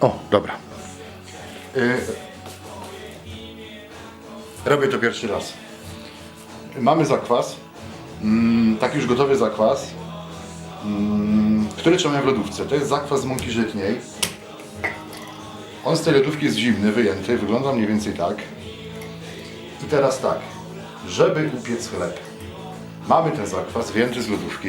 O, dobra. Y, robię to pierwszy raz. Mamy zakwas. Mm, taki już gotowy zakwas. Mm, który trzymamy w lodówce. To jest zakwas z mąki żytniej. On z tej lodówki jest zimny, wyjęty. Wygląda mniej więcej tak. I teraz tak. Żeby upiec chleb. Mamy ten zakwas wyjęty z lodówki.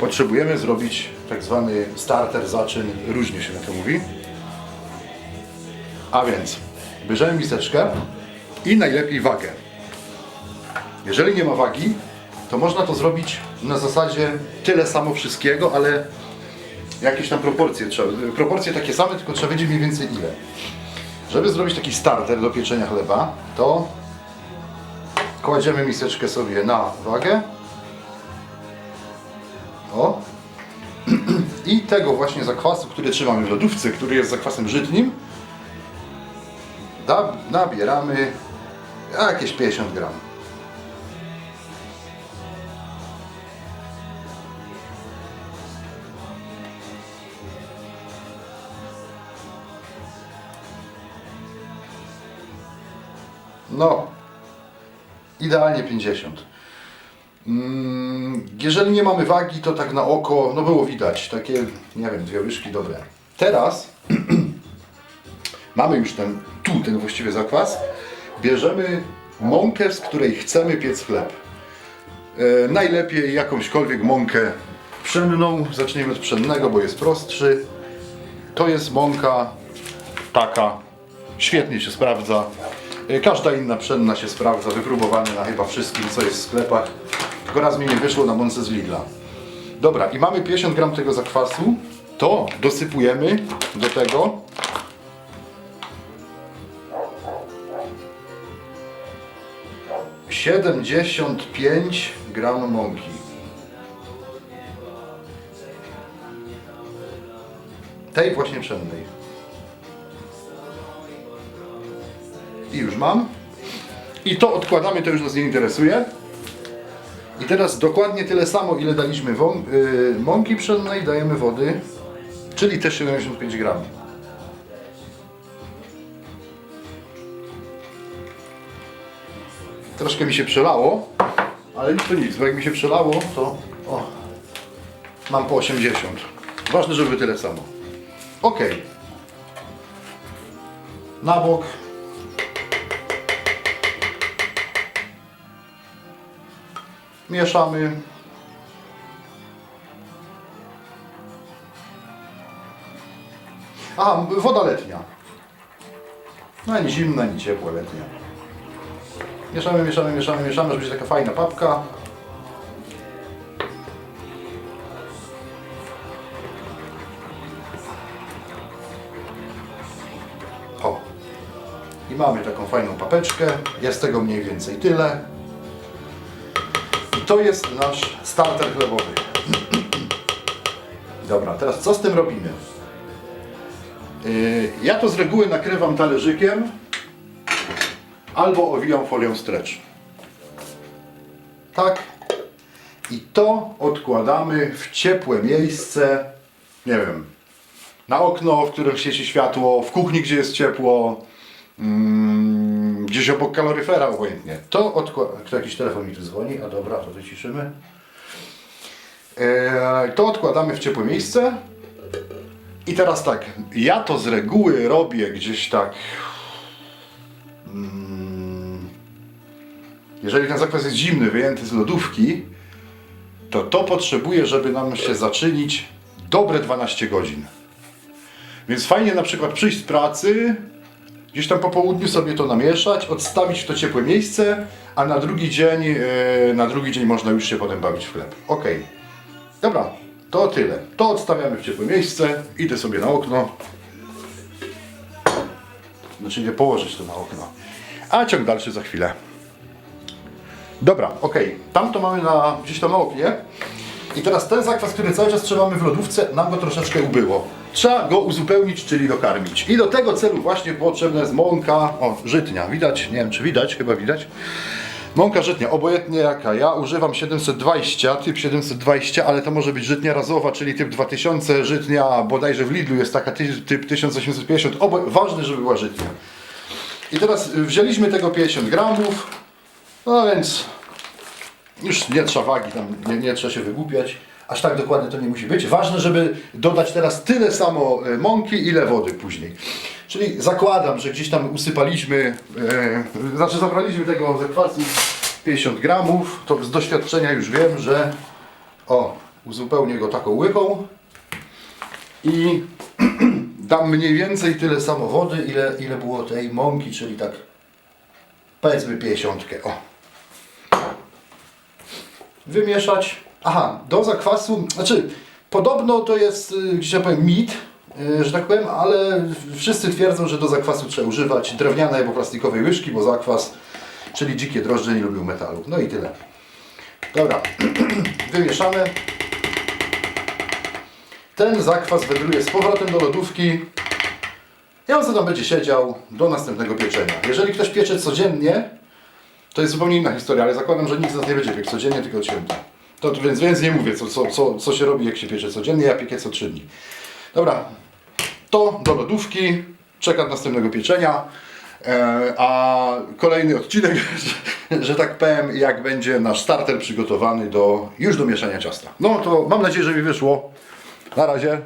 Potrzebujemy zrobić tak zwany starter, zaczyn, różnie się na to mówi. A więc bierzemy miseczkę i najlepiej wagę. Jeżeli nie ma wagi, to można to zrobić na zasadzie tyle samo wszystkiego, ale jakieś tam proporcje trzeba. Proporcje takie same, tylko trzeba wiedzieć mniej więcej ile. Żeby zrobić taki starter do pieczenia chleba, to kładziemy miseczkę sobie na wagę. I tego właśnie zakwasu, który trzymamy w lodówce, który jest zakwasem żytnim, nabieramy jakieś 50 gram. No, idealnie 50. Mm, Jeżeli nie mamy wagi, to tak na oko, no było widać, takie, nie wiem, dwie łyżki dobre. Teraz mamy już ten, tu ten właściwy zakwas, bierzemy mąkę, z której chcemy piec chleb. E, najlepiej jakąśkolwiek mąkę pszenną, zacznijmy od pszennego, bo jest prostszy. To jest mąka taka, świetnie się sprawdza. E, Każda inna pszenna się sprawdza, wypróbowane na chyba wszystkim, co jest w sklepach. Tylko raz mi nie wyszło na mące z Lidla. Dobra, i mamy 50 gram tego zakwasu. To dosypujemy do tego. Siedemdziesiąt pięć gram mąki. Tej właśnie pszennej. I już mam. I to odkładamy, to już nas nie interesuje. I teraz dokładnie tyle samo, ile daliśmy wą- y, mąki pszennej, dajemy wody, czyli też 75 gram. Troszkę mi się przelało, ale nic to nic, bo jak mi się przelało, to o, mam po 80. Ważne, żeby tyle samo. Ok. Na bok. Mieszamy. Aha, woda letnia. No ani zimna, ani ciepła, letnia. Mieszamy, mieszamy, mieszamy, mieszamy, żeby być taka fajna papka. O. I mamy taką fajną papeczkę. Jest tego mniej więcej tyle. To jest nasz starter chlebowy. Dobra, teraz co z tym robimy? Yy, ja to z reguły nakrywam talerzykiem albo owijam folią stretch. Tak. I to odkładamy w ciepłe miejsce, nie wiem, na okno, w którym świeci światło, w kuchni, gdzie jest ciepło, mm, gdzieś obok kaloryfera obojętnie. To odkładamy. Kto jakiś telefon mi tu dzwoni? A dobra, to wyciszymy. Eee, to odkładamy w ciepłe miejsce. I teraz tak, ja to z reguły robię gdzieś tak. mm, Jeżeli ten zakwas jest zimny, wyjęty z lodówki, to to potrzebuje, żeby nam się zaczynić dobre 12 godzin. Więc fajnie na przykład przyjść z pracy, gdzieś tam po południu sobie to namieszać, odstawić w to ciepłe miejsce, a na drugi dzień, e, na drugi dzień można już się potem bawić w chleb. Ok. Dobra, to tyle. To odstawiamy w ciepłe miejsce, idę sobie na okno. Znaczy nie położyć to na okno. A ciąg dalszy za chwilę. Dobra, ok. Tam to mamy na, gdzieś tam na oknie. I teraz ten zakwas, który cały czas trzymamy w lodówce, nam go troszeczkę ubyło. Trzeba go uzupełnić, czyli dokarmić. I do tego celu właśnie potrzebna jest mąka, o, żytnia. Widać? Nie wiem, czy widać, chyba widać. Mąka żytnia, obojętnie jaka. Ja używam 720, typ 720, ale to może być żytnia razowa, czyli typ 2000, żytnia bodajże w Lidlu jest taka ty- typ 1850. Obo... Ważne, żeby była żytnia. I teraz y, wzięliśmy tego 50 gramów, no więc już nie trzeba wagi, tam nie, nie trzeba się wygłupiać. Aż tak dokładnie to nie musi być. Ważne, żeby dodać teraz tyle samo e, mąki, ile wody później. Czyli zakładam, że gdzieś tam usypaliśmy, e, znaczy zabraliśmy tego zakwasu 50 gramów. To z doświadczenia już wiem, że o, uzupełnię go taką łyką i dam mniej więcej tyle samo wody, ile, ile było tej mąki, czyli tak powiedzmy 50. O wymieszać. Aha, do zakwasu, znaczy podobno to jest, y, że tak powiem, mit, y, że tak powiem, ale wszyscy twierdzą, że do zakwasu trzeba używać drewnianej albo plastikowej łyżki, bo zakwas, czyli dzikie drożdże nie lubią metalu. No i tyle. Dobra, wymieszamy. Ten zakwas wędruje z powrotem do lodówki i on sobie tam będzie siedział do następnego pieczenia. Jeżeli ktoś piecze codziennie, to jest zupełnie inna historia, ale zakładam, że nikt z nas nie będzie piekł codziennie, tylko od święta. To, więc, więc nie mówię, co, co, co, co się robi, jak się piecze codziennie, ja piekę co trzy dni. Dobra, to do lodówki, czekam następnego pieczenia, e, a kolejny odcinek, że, że tak powiem, jak będzie nasz starter przygotowany do, już do mieszania ciasta. No to mam nadzieję, że mi wyszło. Na razie.